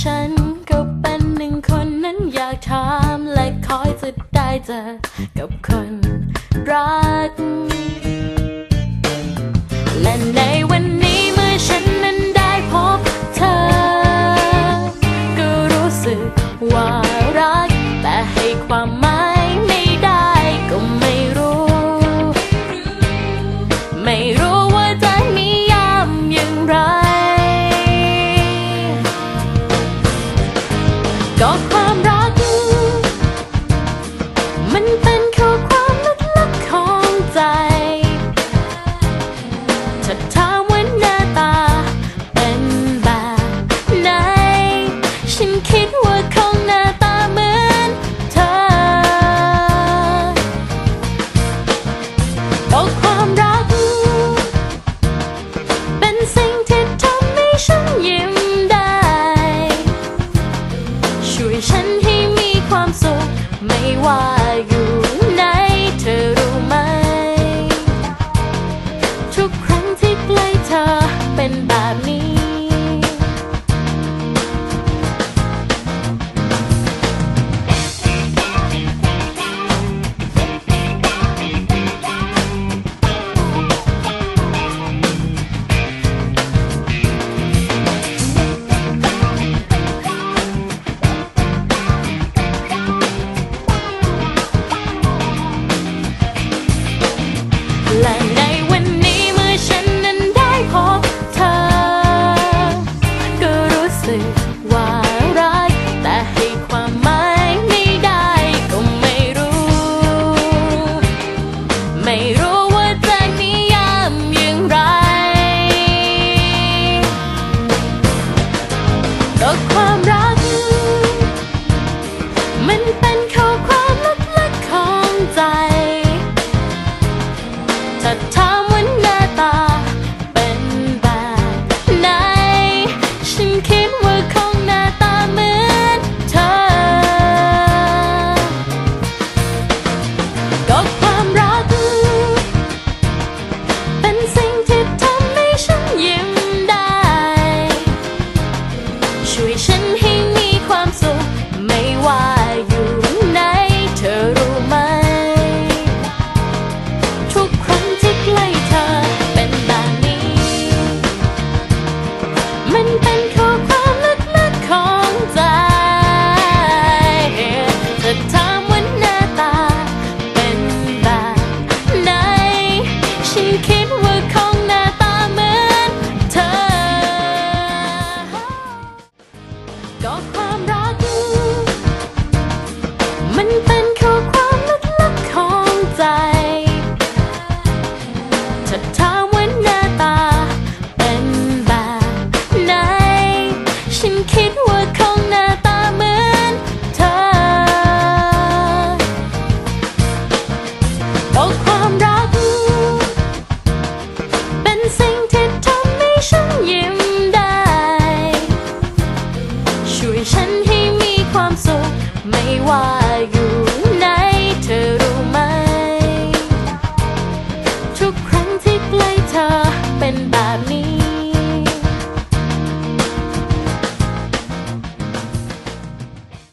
ฉันก็เป็นหนึ่งคนนั้นอยากถามและคอยจะได้เจอกับคนรัก และในวันนี้เมื่อฉันนั้นได้พบเธอ ก็รู้สึกว่ารัก แต่ให้ความหมายไม่ได้ก็ไม่รู้ ไม่รู้ ก็ความรัก มันเป็นข้อความลึกลัของใจ 花来。 คิดว่าคงหน้าตาเหมือนเธอโอความรัก เป็นสิ่งที่ทำให้ฉันยิ้มได้ ช่วยฉันให้มีความสุขไม่ว่าอยู่